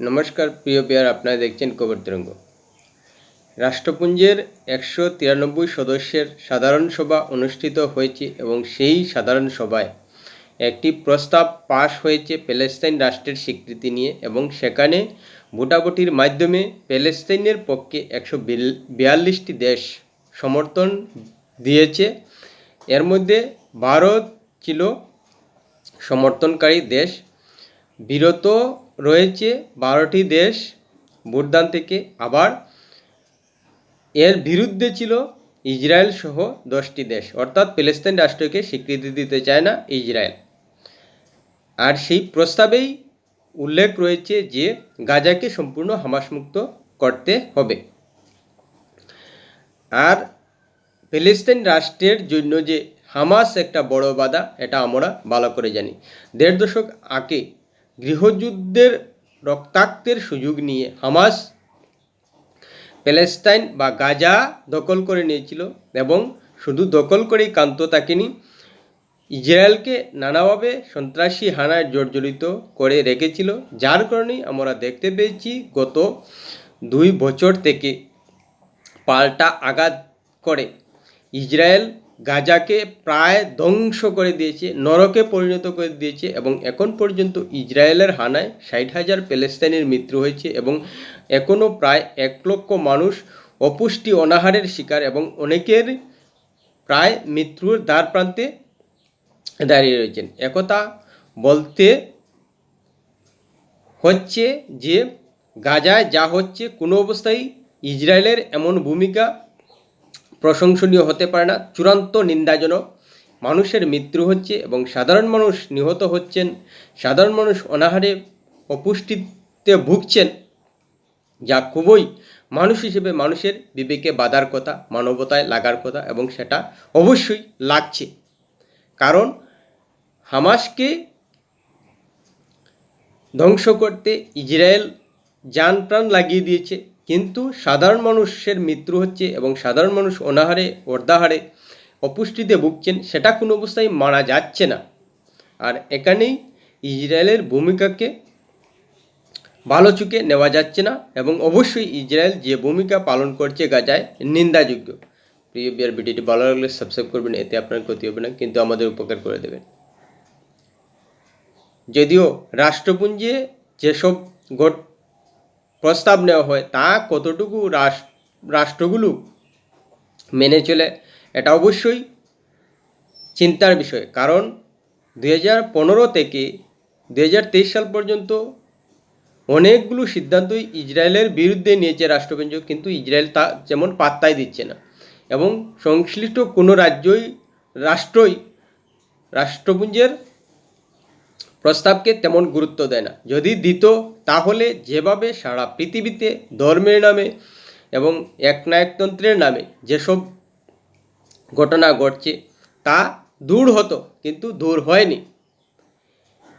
নমস্কার, প্রিয় পেয়ার আপনারা দেখছেন কবর তরঙ্গ। রাষ্ট্রপুঞ্জের একশো তিরানব্বই সদস্যের সাধারণ সভা অনুষ্ঠিত হয়েছে এবং সেই সাধারণ সভায় একটি প্রস্তাব পাশ হয়েছে প্যালেস্তাইন রাষ্ট্রের স্বীকৃতি নিয়ে এবং সেখানে ভোটাভুটির মাধ্যমে প্যালেস্তাইনের পক্ষে একশো বিয়াল্লিশটি দেশ সমর্থন দিয়েছে। এর মধ্যে ভারত ছিল সমর্থনকারী দেশ। বিরত রয়েছে বারোটি দেশ ভোটদান থেকে। আবার এর বিরুদ্ধে ছিল ইসরায়েল সহ দশটি দেশ। অর্থাৎ প্যালেস্তাইন রাষ্ট্রকে স্বীকৃতি দিতে চায় না ইসরায়েল। আর সেই প্রস্তাবেই উল্লেখ রয়েছে যে গাজাকে সম্পূর্ণ হামাসমুক্ত করতে হবে। আর প্যালেস্তাইন রাষ্ট্রের জন্য যে হামাস একটা বড় বাধা, এটা আমরা ভালো করে জানি। দেড় দশক আগে গৃহযুদ্ধের রক্তাক্তের সুযোগ নিয়ে হামাস প্যালেস্তাইন বা গাজা দখল করে নিয়েছিল এবং শুধু দখল করেই কান্ত থাকেনি, ইসরায়েলকে নানাভাবে সন্ত্রাসী হানায় জর্জরিত করে রেখেছিল। যার কারণেই আমরা দেখতে পেয়েছি গত দুই বছর থেকে পাল্টা আঘাত করে। ইসরায়েল গাজাকে প্রায় ধ্বংস করে দিয়েছে, নরকে পরিণত করে দিয়েছে এবং এখন পর্যন্ত ইসরায়েলের হানায় ষাট হাজার প্যালেস্তাইনের মৃত্যু হয়েছে এবং এখনও প্রায় এক লক্ষ মানুষ অপুষ্টি অনাহারের শিকার এবং অনেকের প্রায় মৃত্যুর দ্বার প্রান্তে দাঁড়িয়ে রয়েছেন। একথা বলতে হচ্ছে যে গাজায় যা হচ্ছে, কোনো অবস্থায় ইসরায়েলের এমন ভূমিকা প্রশংসনীয় হতে পারে না, চূড়ান্ত নিন্দাজনক। মানুষের মৃত্যু হচ্ছে এবং সাধারণ মানুষ নিহত হচ্ছেন, সাধারণ মানুষ অনাহারে অপুষ্টিতে ভুগছেন, যা খুবই মানুষ হিসেবে মানুষের বিবেকে বাধার কথা, মানবতায় লাগার কথা এবং সেটা অবশ্যই লাগছে। কারণ হামাসকে ধ্বংস করতে ইসরায়েল যান প্রাণ লাগিয়ে দিয়েছে। কিন্তু সাধারণ মানুষের মৃত্যু হচ্ছে এবং সাধারণ মানুষ অনাহারে, অর্ধাহারে, অপুষ্টিতে ভুগছেন, সেটা কোনো অবস্থায় মারা যাচ্ছে না। আর এখানেই ইসরায়েলের ভূমিকাকে ভালো চুকে নেওয়া যাচ্ছে না এবং অবশ্যই ইসরায়েল যে ভূমিকা পালন করছে গাজায় নিন্দাযোগ্য। প্রিয় বিয়ার ভিডিওটি ভালো লাগলে সাবস্ক্রাইব করবেন, এতে আপনার ক্ষতি হবে না, কিন্তু আমাদের উপকার করে দেবেন। যদিও রাষ্ট্রপুঞ্জে যেসব গোট প্রস্তাব নেওয়া হয়, তা কতটুকু রাষ্ট্রগুলো মেনে চলে, এটা অবশ্যই চিন্তার বিষয়। কারণ দুই হাজার পনেরো থেকে দুই হাজার তেইশ সাল পর্যন্ত অনেকগুলো সিদ্ধান্তই ইসরায়েলের বিরুদ্ধে নিয়েছে রাষ্ট্রপুঞ্জ কিন্তু ইসরায়েল তা যেমন পাত্তাই দিচ্ছে না। এবং সংশ্লিষ্ট কোনো রাজ্যই, রাষ্ট্রই, রাষ্ট্রপুঞ্জের প্রস্তাবকে তেমন গুরুত্ব দেয় না। যদি দিত, তাহলে যেভাবে সারা পৃথিবীতে ধর্মের নামে এবং একনায়কতন্ত্রের নামে যেসব ঘটনা ঘটছে, তা দূর হতো, কিন্তু দূর হয়নি।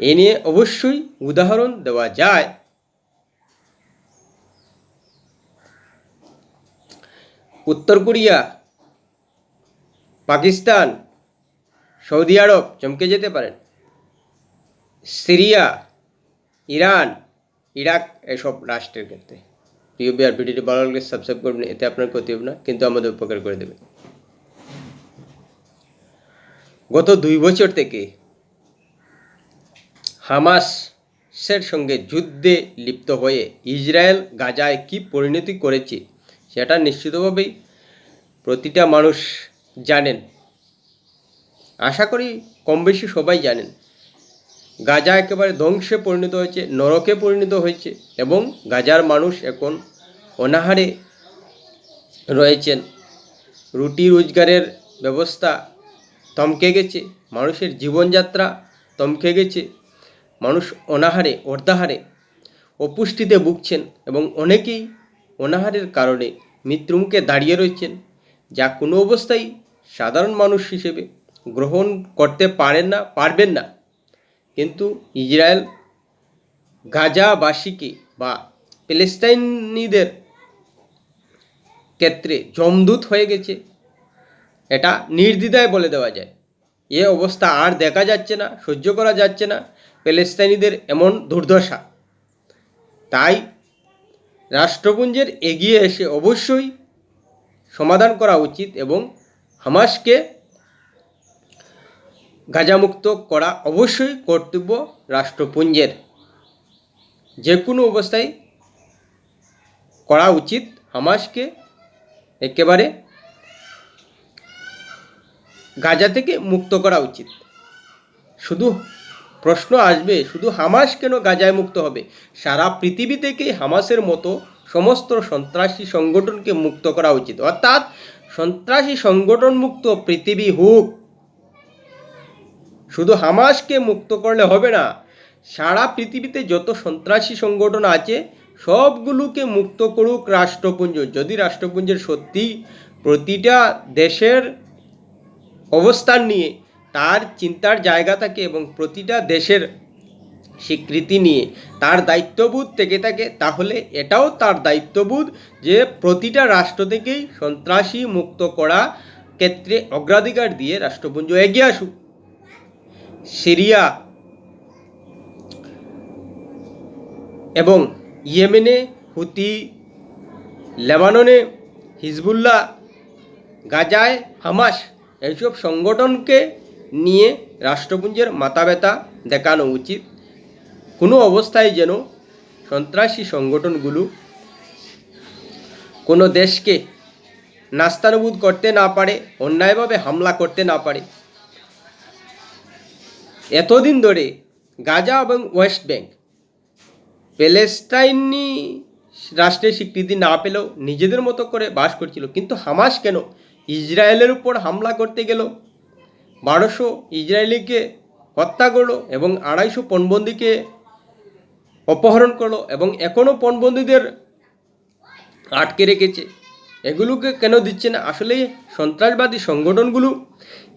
এ নিয়ে অবশ্যই উদাহরণ দেওয়া যায়। উত্তর কোরিয়া, পাকিস্তান, সৌদি আরব চমকে যেতে পারেন। সিরিয়া, ইরান, ইরাক এসব রাষ্ট্রের ক্ষেত্রে। প্রিয় বিয়ার ভিডিওটি ভালো লাগলে সাবস্ক্রাইব করবেন, এতে আপনার ক্ষতি হবে না, কিন্তু আমাদের উপকার করে দেবে। গত দুই বছর থেকে হামাসের সঙ্গে যুদ্ধে লিপ্ত হয়ে ইসরায়েল গাজায় কি পরিণতি করেছে, সেটা নিশ্চিতভাবেই প্রতিটা মানুষ জানেন। আশা করি কম বেশি সবাই জানেন। গাজা একেবারে ধ্বংসে পরিণত হয়েছে, নরকে পরিণত হয়েছে এবং গাজার মানুষ এখন অনাহারে রয়েছেন। রুটি রোজগারের ব্যবস্থা থমকে গেছে, মানুষের জীবনযাত্রা থমকে গেছে, মানুষ অনাহারে, অর্ধাহারে অপুষ্টিতে ভুগছেন এবং অনেকেই অনাহারের কারণে মৃত্যুমুখে দাঁড়িয়ে রয়েছেন, যা কোনো অবস্থায় সাধারণ মানুষ হিসেবে গ্রহণ করতে পারেন না, পারবেন না। কিন্তু ইসরায়েল গাজাবাসীকে বা প্যালেস্টাইনিদের ক্ষেত্রে জমদূত হয়ে গেছে। এটা নির্দ্বিধায় বলে দেওয়া যায়। এ অবস্থা আর দেখা যাচ্ছে না, সহ্য করা যাচ্ছে না প্যালেস্তাইনিদের এমন দুর্দশা। তাই রাষ্ট্রপুঞ্জের এগিয়ে এসে অবশ্যই সমাধান করা উচিত এবং হামাসকে গাজামুক্ত করা অবশ্যই কর্তব্য রাষ্ট্রপুঞ্জের। যে কোনো অবস্থায় করা উচিত হামাসকে একেবারে গাজা থেকে মুক্ত করা উচিত। শুধু প্রশ্ন আসবে, শুধু হামাস কেন গাজায় মুক্ত হবে? সারা পৃথিবী থেকে হামাসের মতো সমস্ত সন্ত্রাসী সংগঠনকে মুক্ত করা উচিত। অর্থাৎ সন্ত্রাসী সংগঠন মুক্ত পৃথিবী হোক শুধু হামাসকে মুক্ত করলে হবে না, সারা পৃথিবীতে যত সন্ত্রাসী সংগঠন আছে, সবগুলোকে মুক্ত করুক রাষ্ট্রপুঞ্জ। যদি রাষ্ট্রপুঞ্জের সত্যি প্রতিটা দেশের অবস্থান নিয়ে, তার চিন্তার জায়গা থাকে এবং প্রতিটা দেশের স্বীকৃতি নিয়ে তার দায়িত্ববোধ থেকে থাকে, তাহলে এটাও তার দায়িত্ববোধ যে প্রতিটা রাষ্ট্র থেকেই সন্ত্রাসী মুক্ত করা ক্ষেত্রে অগ্রাধিকার দিয়ে রাষ্ট্রপুঞ্জ এগিয়ে আসুক। সিরিয়া এবং ইয়েমেনে, হুতি, লেবাননে, হিজবুল্লাহ, গাজায় হামাস এইসব সংগঠনকে নিয়ে রাষ্ট্রপুঞ্জের মাথা ব্যথা দেখানো উচিত। কোনো অবস্থায় যেন সন্ত্রাসী সংগঠনগুলো কোনো দেশকে নাস্তানুবোধ করতে না পারে, অন্যায়ভাবে হামলা করতে না পারে এতদিন ধরে গাজা এবং ওয়েস্ট ব্যাংক প্যালেস্টাইনি রাষ্ট্রের স্বীকৃতি না পেলেও নিজেদের মতো করে বাস করছিল। কিন্তু হামাস কেন ইসরায়েলের উপর হামলা করতে গেল? বারোশো ইসরায়েলিকে হত্যা করল এবং আড়াইশো পণবন্দিকে অপহরণ করল এবং এখনও পণবন্দীদের আটকে রেখেছে। এগুলোকে কেন দিচ্ছে না? আসলে সন্ত্রাসবাদী সংগঠনগুলো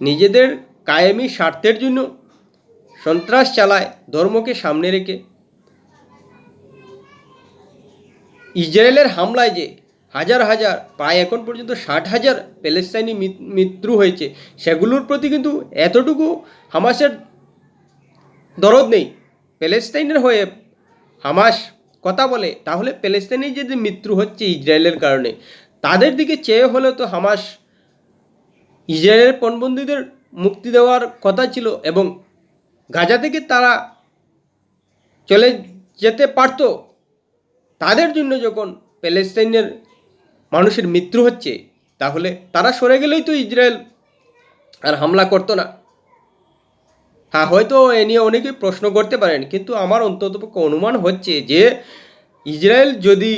নিজেদের কায়েমি স্বার্থের জন্য সন্ত্রাস চালায়, ধর্মকে সামনে রেখে। ইসরায়েলের হামলায় যে হাজার হাজার, প্রায় এখন পর্যন্ত ষাট হাজার প্যালেস্তাইনি মৃত্যু হয়েছে, সেগুলোর প্রতি কিন্তু এতটুকু হামাসের দরদ নেই। প্যালেস্তাইনের হয়ে হামাস কথা বলে, তাহলে প্যালেস্তাইনে যদি মৃত্যু হচ্ছে ইসরায়েলের কারণে। তাদের দিকে চেয়ে হলে তো হামাস ইসরায়েলের পণবন্দীদের মুক্তি দেওয়ার কথা ছিল এবং গাজা থেকে তারা চলে যেতে পারত। তাদের জন্য যখন প্যালেস্তাইনের মানুষের মৃত্যু হচ্ছে, তাহলে তারা সরে গেলেই তো ইসরায়েল আর হামলা করতো না। হ্যাঁ হয়তো এ নিয়ে অনেকেই প্রশ্ন করতে পারেন, কিন্তু আমার অন্ততপক্ষে অনুমান হচ্ছে যে, ইসরায়েল যদি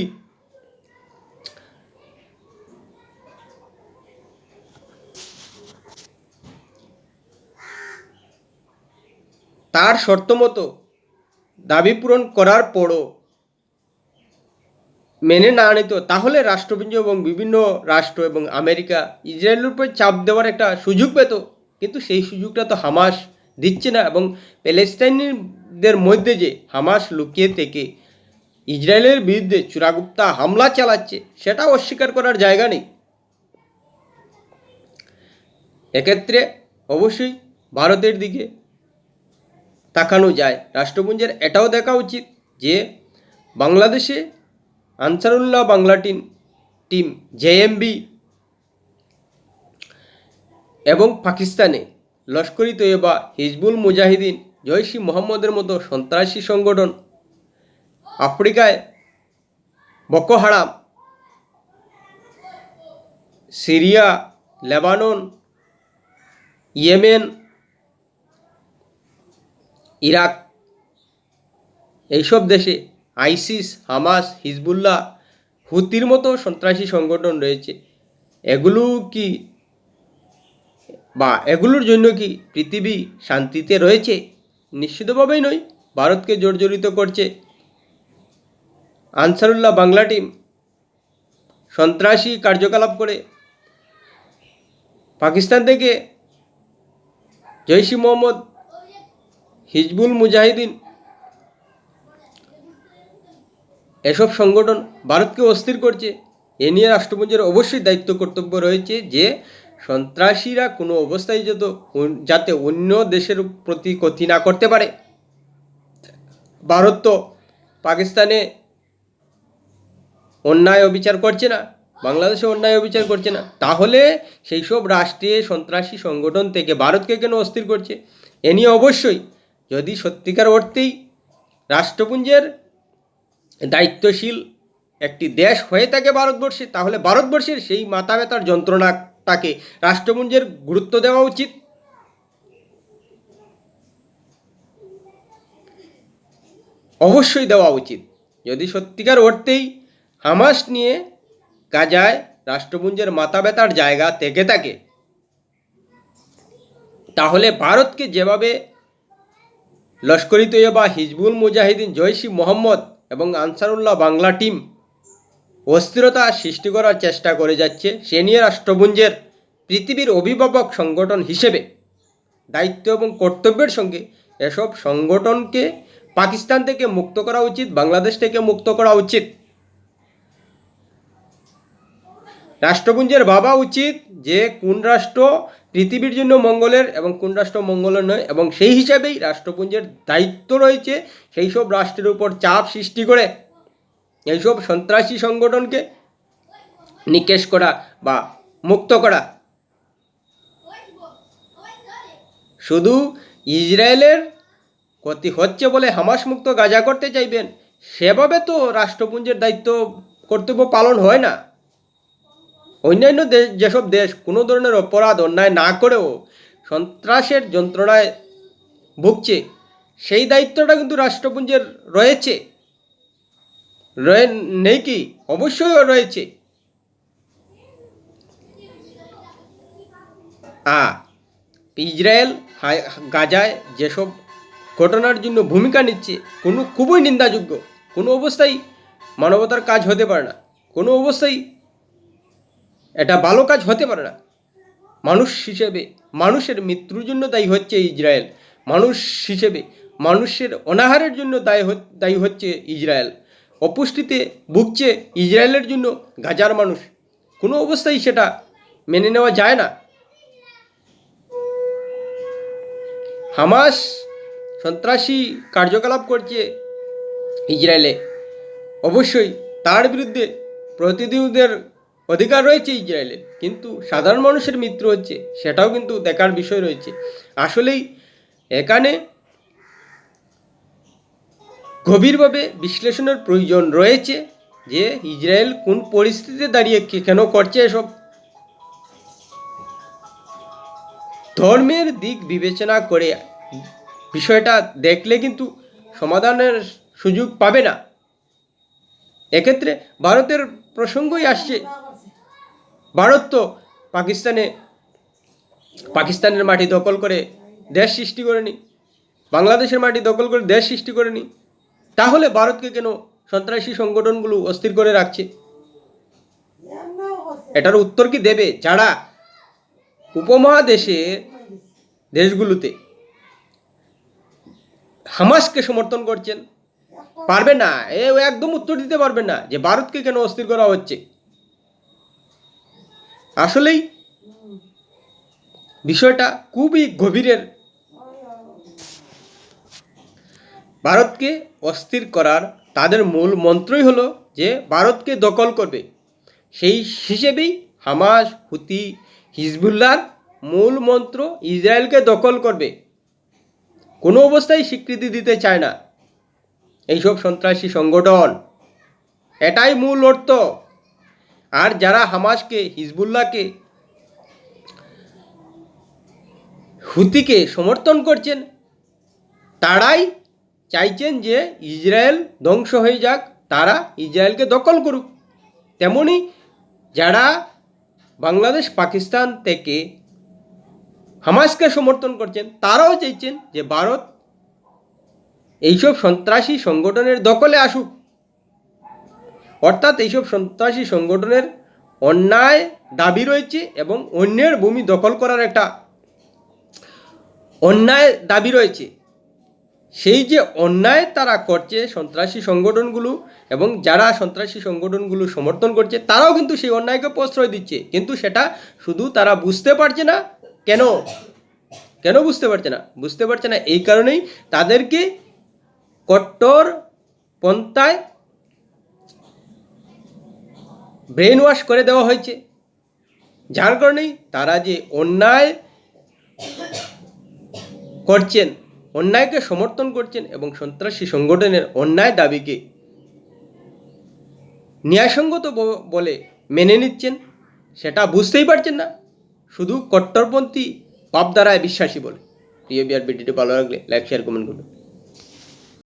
তার শর্ত মতো দাবি পূরণ করার পরও মেনে না নিত, তাহলে রাষ্ট্রপুঞ্জ এবং বিভিন্ন রাষ্ট্র এবং আমেরিকা ইসরায়েলের উপর চাপ দেওয়ার একটা সুযোগ পেত। কিন্তু সেই সুযোগটা তো হামাস দিচ্ছে না এবং প্যালেস্টাইনিদের মধ্যে যে হামাস লুকিয়ে থেকে ইসরায়েলের বিরুদ্ধে চূড়াগুপ্তা হামলা চালাচ্ছে, সেটা অস্বীকার করার জায়গা নেই। এক্ষেত্রে অবশ্যই ভারতের দিকে তাকানো যায়। রাষ্ট্রপুঞ্জের এটাও দেখা উচিত যে বাংলাদেশে Ansarullah Bangla team team JMB এবং পাকিস্তানে লস্করি তৈয়বা হিজবুল মুজাহিদিন জৈশি মোহাম্মদের মতো সন্ত্রাসী সংগঠন আফ্রিকায় বকো হারাম, সিরিয়া, লেবানন, ইয়েমেন ইরাক, এইসব দেশে আইসিস, হামাস, হিজবুল্লাহ, হুতির মতো সন্ত্রাসী সংগঠন রয়েছে। এগুলো কি বা এগুলোর জন্য কি পৃথিবী শান্তিতে রয়েছে? নিশ্চিতভাবেই নয়। ভারতকে জর্জরিত করছে আনসারুল্লাহ বাংলা টিম। সন্ত্রাসী কার্যকলাপ করে পাকিস্তান থেকে জৈশি মোহাম্মদ হিজবুল মুজাহিদিন। এসব সংগঠন ভারতকে অস্থির করছে। এ নিয়ে রাষ্ট্রপুঞ্জের অবশ্যই দায়িত্ব কর্তব্য রয়েছে যে, সন্ত্রাসীরা কোনো অবস্থায় যত যাতে অন্য দেশের প্রতি ক্ষতি না করতে পারে। ভারত তো পাকিস্তানে অন্যায় অবিচার করছে না, বাংলাদেশে অন্যায় অবিচার করছে না। তাহলে সেই সব রাষ্ট্রে সন্ত্রাসী সংগঠন থেকে ভারতকে কেন অস্থির করছে? এ নিয়ে অবশ্যই যদি সত্যিকার অর্থেই রাষ্ট্রপুঞ্জের দায়িত্বশীল একটি দেশ হয়ে থাকে ভারতবর্ষে, তাহলে ভারতবর্ষের সেই মাথা ব্যথার যন্ত্রণাটাকে রাষ্ট্রপুঞ্জের গুরুত্ব দেওয়া উচিত। অবশ্যই দেওয়া উচিত। যদি সত্যিকার অর্থেই হামাস নিয়ে গাজায় রাষ্ট্রপুঞ্জের মাথা ব্যথার জায়গা থেকে থাকে, তাহলে ভারতকে যেভাবে লস্করি তৈয়বা হিজবুল মুজাহিদিন জৈশি মোহাম্মদ এবং আনসারুল্লাহ বাংলা টিম অস্থিরতা সৃষ্টি করার চেষ্টা করে যাচ্ছে সে নিয়ে রাষ্ট্রপুঞ্জের পৃথিবীর অভিভাবক সংগঠন হিসেবে। দায়িত্ব এবং কর্তব্যের সঙ্গে এসব সংগঠনকে পাকিস্তান থেকে মুক্ত করা উচিত, বাংলাদেশ থেকে মুক্ত করা উচিত। রাষ্ট্রপুঞ্জের ভাবা উচিত যে কোন রাষ্ট্র পৃথিবীর জন্য মঙ্গলের এবং কোন রাষ্ট্র মঙ্গলের নয়, এবং সেই হিসাবেই রাষ্ট্রপুঞ্জের দায়িত্ব রয়েছে সেই সব রাষ্ট্রের উপর চাপ সৃষ্টি করে এইসব সন্ত্রাসী সংগঠনকে নিকেশ করা বা মুক্ত করা। শুধু ইসরায়েলের ক্ষতি হচ্ছে বলে হামাস মুক্ত গাজা করতে চাইবেন, সেভাবে তো রাষ্ট্রপুঞ্জের দায়িত্ব কর্তব্য পালন হয় না। অন্যান্য দেশ যেসব দেশ কোনো ধরনের অপরাধ, অন্যায় না করেও সন্ত্রাসের যন্ত্রণায় ভুগছে, সেই দায়িত্বটা কিন্তু রাষ্ট্রপুঞ্জের রয়েছে। রয়ে নেই কি? অবশ্যই রয়েছে। আ, ইসরায়েল গাজায় যেসব ঘটনার জন্য ভূমিকা নিচ্ছে, কোনো খুবই নিন্দাযোগ্য। কোনো অবস্থায় মানবতার কাজ হতে পারে না। কোনো অবস্থায় এটা ভালো কাজ হতে পারে না। মানুষ হিসেবে, মানুষের মৃত্যুর জন্য দায়ী হচ্ছে ইসরায়েল। মানুষ হিসেবে, মানুষের অনাহারের জন্য দায়ী দায়ী হচ্ছে ইসরায়েল। অপুষ্টিতে ভুগছে ইসরায়েলের জন্য গাজার মানুষ। কোনো অবস্থায় সেটা মেনে নেওয়া যায় না। হামাস সন্ত্রাসী কার্যকলাপ করছে ইসরায়েলে। অবশ্যই তার বিরুদ্ধে প্রতিনিধিদের অধিকার রয়েছে ইসরায়েলে, কিন্তু সাধারণ মানুষের মৃত্যু হচ্ছে, সেটাও কিন্তু দেখার বিষয় রয়েছে। আসলেই এখানে গভীরভাবে বিশ্লেষণের প্রয়োজন রয়েছে যে ইসরায়েল কোন পরিস্থিতিতে দাঁড়িয়ে কেন করছে এসব। ধর্মের দিক বিবেচনা করে বিষয়টা দেখলে কিন্তু সমাধানের সুযোগ পাবে না। এক্ষেত্রে ভারতের প্রসঙ্গই আসছে ভারত তো পাকিস্তানে, পাকিস্তানের মাটি দখল করে দেশ সৃষ্টি করেনি, বাংলাদেশের মাটি দখল করে দেশ সৃষ্টি করেনি। তাহলে ভারতকে কেন সন্ত্রাসী সংগঠনগুলো অস্থির করে রাখছে? এটার উত্তর কি দেবে যারা উপমহাদেশে দেশগুলোতে হামাসকে সমর্থন করছেন? পারবে না এ একদম উত্তর দিতে পারবে না যে ভারতকে কেন অস্থির করা হচ্ছে। আসলেই বিষয়টা খুবই গভীরের। ভারতকে অস্থির করার তাদের মূল মন্ত্রই হলো যে ভারতকে দখল করবে। সেই হিসেবেই হামাস, হুতি, হিজবুল্লাহর মূল মন্ত্র ইসরায়েলকে দখল করবে। কোনো অবস্থায় স্বীকৃতি দিতে চায় না। এইসব সন্ত্রাসী সংগঠন। এটাই মূল অর্থ। আর যারা হামাসকে, হিজবুল্লাহকে, হুতিকে সমর্থন করছেন, তারাই চাইছেন যে ইসরায়েল ধ্বংস হয়ে যাক, তারা ইসরায়েলকে দখল করুক। তেমনি যারা বাংলাদেশ, পাকিস্তান থেকে হামাসকে সমর্থন করছেন, তারাও চাইছেন যে ভারত এইসব সন্ত্রাসী সংগঠনের দখলে আসুক। অর্থাৎ এইসব সন্ত্রাসী সংগঠনের অন্যায় দাবি রয়েছে এবং অন্যের ভূমি দখল করার একটা অন্যায় দাবি রয়েছে। সেই যে অন্যায় তারা করছে সন্ত্রাসী সংগঠনগুলো এবং যারা সন্ত্রাসী সংগঠনগুলো সমর্থন করছে, তারাও কিন্তু সেই অন্যায়কে প্রশ্রয় দিচ্ছে। কিন্তু সেটা শুধু তারা বুঝতে পারছে না, কেন? কেন বুঝতে পারছে না? বুঝতে পারছে না, এই কারণেই তাদেরকে কট্টর পন্থায় ব্রেন ওয়াশ করে দেওয়া হয়েছে। যার কারণেই তারা যে অন্যায় করছেন, অন্যায়কে সমর্থন করছেন এবং সন্ত্রাসী সংগঠনের অন্যায় দাবিকে ন্যায়সঙ্গত বলে মেনে নিচ্ছেন, সেটা বুঝতেই পারছেন না। শুধু কট্টরপন্থী ভাবধারায় বিশ্বাসী বলে। প্রিয় বিআর ভিডিওটি ভালো লাগলে লাইক শেয়ার কমেন্ট করবেন।